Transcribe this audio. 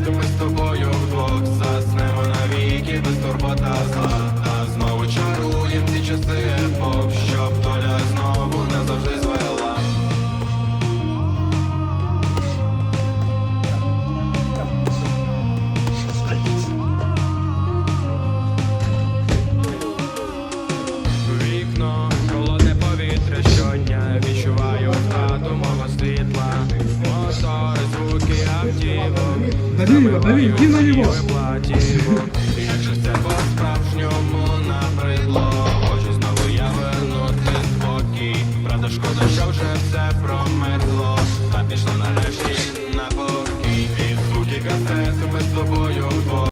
Зрештою ми з тобою вдвох заснемо навіки, без турбота зла а знову чаруєм ці часи епох Щоб доля знову не завжди звела. Вікно, холодне повітря щодня Відчуваю хату мого світла. Мотор, звуки автівок. Дави його, йди на нього! Як же це по-справжньому набридло Хочу знову я вернути спокій Правда, шкода, що вже все промерзло